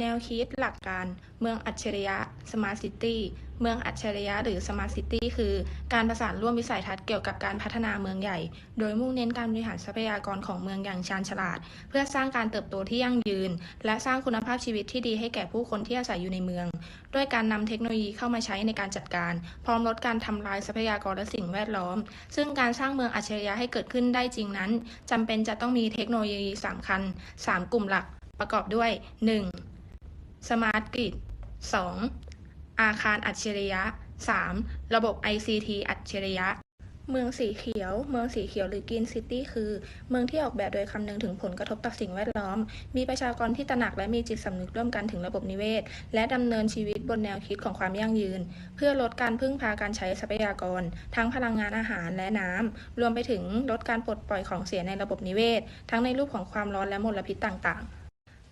แนวคิดหลักการเมืองอัจฉริยะ Smart City เมืองอัจฉริยะหรือ Smart City คือ การประสานร่วมวิสัยทัศน์เกี่ยวกับการพัฒนาเมืองใหญ่ โดยมุ่งเน้นการบริหารทรัพยากรของเมืองอย่างชาญฉลาด เพื่อสร้างการเติบโตที่ยั่งยืน และสร้างคุณภาพชีวิตที่ดีให้แก่ผู้คนที่อาศัยอยู่ในเมือง ด้วยการนำเทคโนโลยีเข้ามาใช้ในการจัดการ พร้อมลดการทำลายทรัพยากรและสิ่งแวดล้อม ซึ่งการสร้างเมืองอัจฉริยะให้เกิดขึ้นได้จริงนั้นจำเป็นจะต้องมีเทคโนโลยีสำคัญ 3 กลุ่มหลักประกอบด้วย 1. สมาร์ทกริด 2. อาคารอัจฉริยะ 3. ระบบ ICT อัจฉริยะ เมืองสีเขียว เมืองสีเขียวหรือ Green City คือ เมืองที่ออกแบบโดยคำนึงถึงผลกระทบต่อสิ่งแวดล้อม มีประชากรที่ตระหนักและมีจิตสำนึกร่วมกันถึงระบบนิเวศ และดำเนินชีวิตบนแนวคิดของความยั่งยืน เพื่อลดการพึ่งพาการใช้ทรัพยากร ทั้งพลังงานอาหารและน้ำ รวมไปถึงลดการปลดปล่อยของเสียในระบบนิเวศ ทั้งในรูปของความร้อนและมลพิษต่างๆ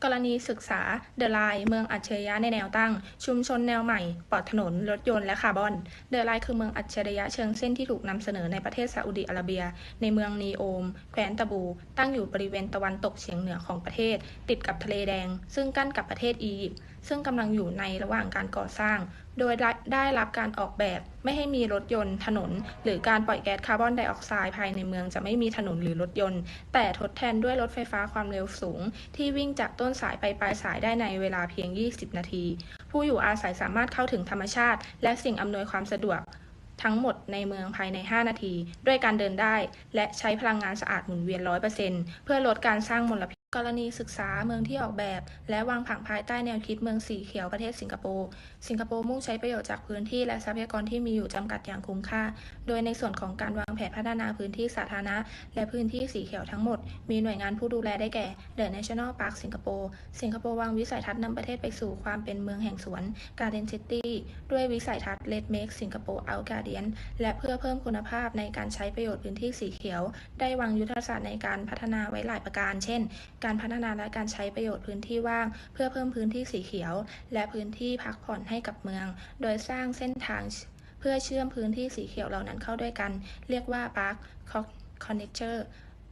กรณีศึกษาเดอะไลน์เมืองอัจฉริยะในแนวตั้ง ชุมชนแนวใหม่ ปลอดถนน รถยนต์และคาร์บอน เดอะไลน์คือเมืองอัจฉริยะเชิงเส้นที่ถูกนำเสนอในประเทศซาอุดิอาระเบีย ในเมืองนีโอม แคว้นตะบู ตั้งอยู่บริเวณตะวันตกเฉียงเหนือของประเทศ ติดกับทะเลแดง ซึ่งกั้นกับประเทศอียิปต์ซึ่งกำลังอยู่ในระหว่างการก่อสร้าง โดยได้รับการออกแบบไม่ให้มีรถยนต์ถนน หรือการปล่อยแก๊สคาร์บอนไดออกไซด์ภายในเมืองจะไม่มีถนนหรือรถยนต์ แต่ทดแทนด้วยรถไฟฟ้าความเร็วสูง ที่วิ่งจากต้นสายไปปลายสายได้ในเวลาเพียง 20 นาที ผู้อยู่อาศัยสามารถเข้าถึงธรรมชาติ และสิ่งอำนวยความสะดวกทั้งหมดในเมืองภายใน 5 นาที ด้วยการเดินได้ และใช้พลังงานสะอาดหมุนเวียน 100%เพื่อลดการสร้างมลพิษ กรณีศึกษาเมืองที่ออกแบบ และวางผังภายใต้แนวคิดเมืองสีเขียวประเทศสิงคโปร์ สิงคโปร์มุ่งใช้ประโยชน์จากพื้นที่และทรัพยากรที่มีอยู่จำกัดอย่างคุ้มค่า โดยในส่วนของการวางแผนพัฒนาพื้นที่สาธารณะ และพื้นที่สีเขียวทั้งหมด มีหน่วยงานผู้ดูแลได้แก่ The National Park สิงคโปร์ สิงคโปร์วางวิสัยทัศน์นำประเทศไปสู่ความเป็นเมืองแห่งสวน Garden City ด้วยวิสัยทัศน์ Let Make Singapore Out Garden และเพื่อเพิ่มคุณภาพในการใช้ประโยชน์พื้นที่สีเขียว ได้วางยุทธศาสตร์ในการพัฒนาไว้หลายประการ เช่นการพัฒนาและการใช้ประโยชน์พื้นที่ว่าง เพื่อเพิ่มพื้นที่สีเขียว และพื้นที่พักผ่อนให้กับเมือง โดยสร้างเส้นทางเพื่อเชื่อมพื้นที่สีเขียวเหล่านั้นเข้าด้วยกัน เรียกว่า Park Connector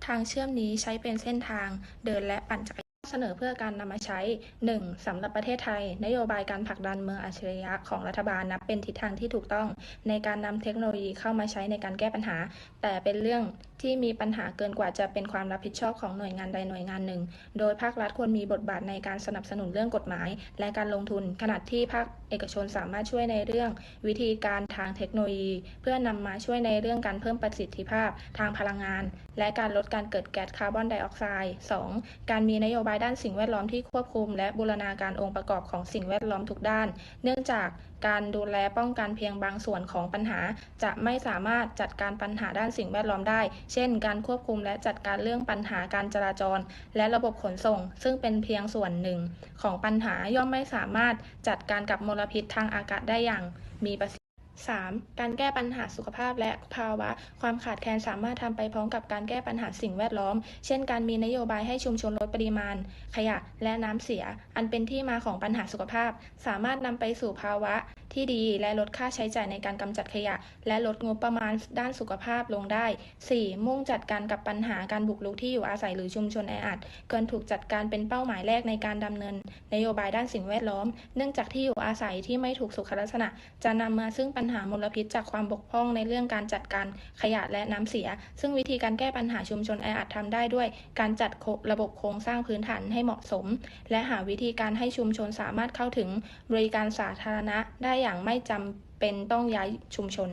ทางเชื่อมนี้ใช้เป็นเส้นทางเดินและปั่นจักรยาน เสนอเพื่อการนำมาใช้ 1. สำหรับประเทศไทย นโยบายการผลักดันเมืองอัจฉริยะของรัฐบาลนับเป็นทิศทางที่ถูกต้อง ในการนำเทคโนโลยีเข้ามาใช้ในการแก้ปัญหา แต่เป็นเรื่องที่มีปัญหาเกินกว่าจะเป็นความรับผิดชอบของหน่วยงานใดหน่วยงานหนึ่ง โดยภาครัฐควรมีบทบาทในการสนับสนุนเรื่องกฎหมาย และการลงทุน ขณะที่ภาคเอกชนสามารถช่วยในเรื่อง วิธีการทางเทคโนโลยี เพื่อนำมาช่วยในเรื่องการเพิ่มประสิทธิภาพ ทางพลังงาน และการลดการเกิดแก๊สคาร์บอนไดออกไซด์ 2. การมีนโยบายด้านสิ่งแวดล้อมที่ควบคุม และบูรณาการองค์ประกอบของสิ่งแวดล้อมทุกด้าน เนื่องจากการดูแลป้องกันเพียงบางส่วนของปัญหา จะไม่สามารถจัดการปัญหาด้านสิ่งแวดล้อมได้ เช่น การควบคุมและจัดการเรื่องปัญหาการจราจร และระบบขนส่ง ซึ่งเป็นเพียงส่วนหนึ่ง ของปัญหาย่อมไม่สามารถจัดการกับมลพิษทางอากาศได้อย่างมีประสิทธิ 3. การแก้ปัญหาสุขภาพและภาวะ ความขาดแคลนสามารถทำไปพร้อมกับการแก้ปัญหาสิ่งแวดล้อม เช่น การมีนโยบายให้ชุมชนลดปริมาณ ขยะและน้ำเสีย อันเป็นที่มาของปัญหาสุขภาพ สามารถนำไปสู่ภาวะที่ดีและลดค่าใช้จ่ายในการกำจัดขยะ และลดงบประมาณด้านสุขภาพลงได้ 4. มุ่งจัดการกับปัญหาการบุกรุกที่อยู่อาศัยหรือชุมชนแออัดเกินถูกจัดการเป็นเป้าหมายแรกในการดำเนิน นโยบายด้านสิ่งแวดล้อม เนื่องจากที่อยู่อาศัยที่ไม่ถูกสุขลักษณะ จะนำมาซึ่งปัญหามลพิษจากความบกพร่องในเรื่องการจัดการขยะและน้ำเสีย ซึ่งวิธีการแก้ปัญหาชุมชนแออัดทำได้ด้วย การจัดระบบโครงสร้างพื้นฐานให้เหมาะสม และหาวิธีการให้ชุมชนสามารถเข้าถึงบริการสาธารณะได้อย่างไม่จำเป็นต้องย้ายชุมชน